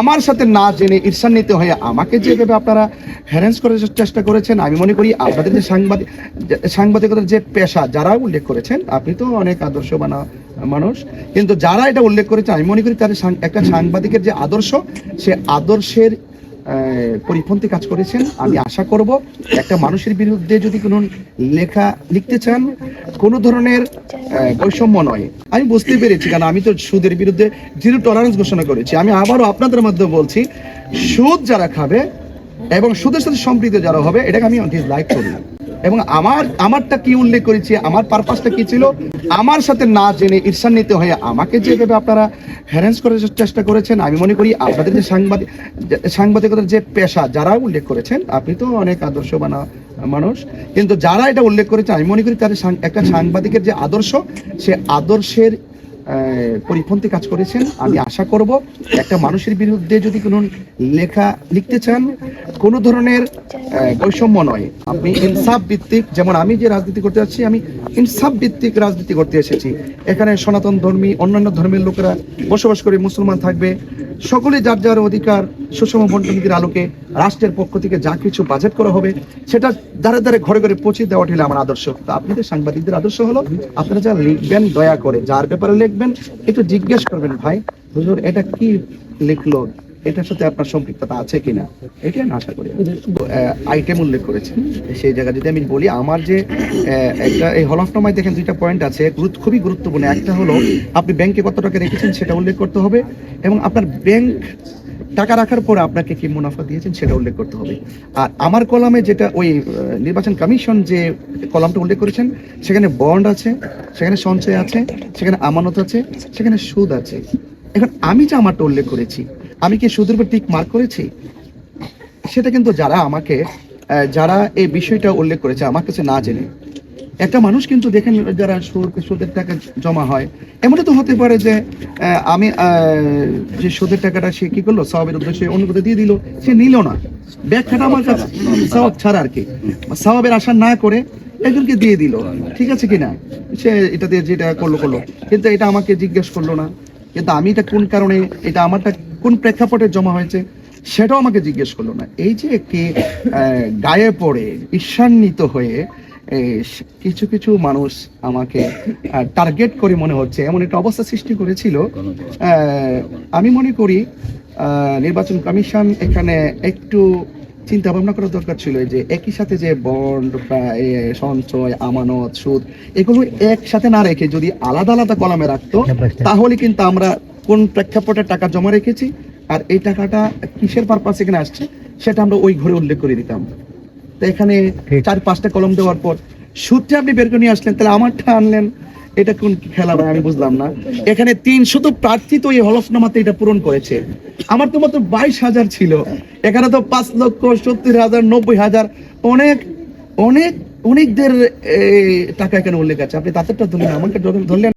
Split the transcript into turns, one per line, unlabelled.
আমার সাথে না জেনে ঈর্ষান্বিত হয়ে আমাকে যেভাবে আপনারা হ্যারেন্স করার চেষ্টা করেছেন, আমি মনে করি আপনাদের যে সাংবাদিক সাংবাদিকতার যে পেশা, যারা উল্লেখ করেছেন, আপনি তো অনেক আদর্শবান মানুষ, কিন্তু যারা এটা উল্লেখ করেছে আমি মনে করি তাদের একটা সাংবাদিকের যে আদর্শ, সে আদর্শের পরিপন্থী কাজ করেছেন। আমি আশা করব একটা মানুষের বিরুদ্ধে যদি কোনো লেখা লিখতে চান, কোনো ধরনের বৈষম্য নয়। আমি বুঝতে পেরেছি, কারণ আমি তো সুদের বিরুদ্ধে জিরো টলারেন্স ঘোষণা করেছি। আমি আবারও আপনাদের মধ্যে বলছি, সুদ যারা খাবে এবং সুদের সাথে সম্পৃক্ত যারা হবে, এটাকে আমি ডিসলাইক করি। এবং আমার, আমারটা কি উল্লেখ করেছি, আমার পারপাসটা কি ছিল, আমার সাথে না জেনে ঈর্ষান্বিত হয়ে আমাকে যেভাবে আপনারা হ্যারেন্স করার চেষ্টা করেছেন, আমি মনে করি আপনাদের যে সাংবাদিক সাংবাদিকতার যে পেশা, যারা উল্লেখ করেছেন, আপনি তো অনেক আদর্শ বানা মানুষ, কিন্তু যারা এটা উল্লেখ করেছে আমি মনে করি তাদের একটা সাংবাদিকের যে আদর্শ, সে আদর্শের পরিপন্থী কাজ করেছেন। আমি আশা করব একটা মানুষের বিরুদ্ধে যদি কোনো লেখা লিখতে চান, কোনো ধরনের বৈষম্য নয়। আপনি ইনসাফ ভিত্তিক, যেমন আমি যে রাজনীতি করতে যাচ্ছি, আমি ইনসাফ ভিত্তিক রাজনীতি করতে এসেছি। এখানে সনাতন ধর্মী, অন্যান্য ধর্মের লোকেরা বসবাস করে, মুসলমান থাকবে। সকলে যার যার অধিকার, সুষম বন্টনীতির আলোকে রাষ্ট্রের পক্ষ থেকে যা কিছু বাজেট করা হবে, সেটা দ্বারে দ্বারে ঘরে ঘরে পৌঁছে দেওয়া হলো আমার আদর্শ। তো আপনাদের সাংবাদিকদের আদর্শ হলো, আপনারা যা লিখবেন, দয়া করে, যার ব্যাপারে লিখবেন একটু জিজ্ঞেস করবেন, ভাই, হুজুর, এটা কি লিখলো? এটার সাথে আপনার সম্পৃক্ততা আছে কিনা? এটা আমি আশা করি। আইটেম উল্লেখ করেছেন সেই জায়গা যদি আমি বলি, আমার যে একটা এই হলফনামায় দেখেন দুইটা পয়েন্ট আছে খুবই গুরুত্বপূর্ণ। একটা হলো, আপনি ব্যাংকে কত টাকা রেখেছেন সেটা উল্লেখ করতে হবে এবং আপনার ব্যাংক টাকা রাখার পর আপনাকে কি মুনাফা দিয়েছেন সেটা উল্লেখ করতে হবে। আর আমার কলামে যেটা ওই নির্বাচন কমিশন যে কলামটা উল্লেখ করেছেন, সেখানে বন্ড আছে, সেখানে সঞ্চয় আছে, সেখানে আমানত আছে, সেখানে সুদ আছে। এখন আমি যে আমারটা উল্লেখ করেছি, আমি কি সুদের উপর টিক মার্ক করেছি? সেটা কিন্তু যারা আমাকে যারা এই বিষয়টা উল্লেখ করেছে, আমার কাছে না জেনে একটা মানুষ কিন্তু দেখেন যারা সুদ, সুদের টাকা জমা হয় এমনটা তো হতে পারে যে আমি যে সুদের টাকাটা সে কি করল? সবের উদ্দেশ্যে কোথাও দিয়ে দিল, সে নিল না। ব্যাখ্যাটা আমার কাছে, সওয়াব ছাড়া আর কি। সওয়াবের আশা না করে একজনকে দিয়ে দিল। ঠিক আছে কিনা? সে এটা দিয়ে যেটা করল করল। কিন্তু এটা আমাকে জিজ্ঞেস করল না। কিন্তু আমি এটা কোন কারণে, এটা আমারটা কোন প্রেক্ষাপটে জমা হয়েছে, সেটাও আমাকে জিজ্ঞেস করল না। এই যে একটি গায়ে পড়ে, ঈর্ষান্বিত হয়ে কিছু কিছু মানুষ আমাকে টার্গেট করে মনে হচ্ছে এমন একটা অবস্থা সৃষ্টি করেছিল। আমি মনে করি নির্বাচন কমিশন এখানে একটু চিন্তা ভাবনা করার দরকার ছিল যে একই সাথে যে বন্ড সঞ্চয় আমানত সুদ এগুলো একসাথে না রেখে যদি আলাদা আলাদা কলামে রাখতো তাহলে কিন্তু আমরা কোন প্রেক্ষাপটে টাকা জমা রেখেছি আর এই টাকাটা কিসের পারপাস এখানে আসছে সেটা আমরা ওই ঘরে উল্লেখ করে দিতাম। তো এখানে চার পাঁচটা কলম দেওয়ার পর সূত্রে আপনি বের করে নিয়ে আসলেন তাহলে আমারটা আনলেন। এটা কোন খেলা ভাই? আমি বুঝলাম না। এখানে তিনশত প্রার্থী তো এই হলফনামাতে এটা পূরণ করেছে। আমার তো মাত্র বাইশ হাজার ছিল। এখানে তো পাঁচ লক্ষ সত্তর হাজার নব্বই হাজার অনেক অনেক অনেকদের টাকা এখানে উল্লেখ আছে। আপনি তাদেরটা ধরলেন আমাকে ধরলেন।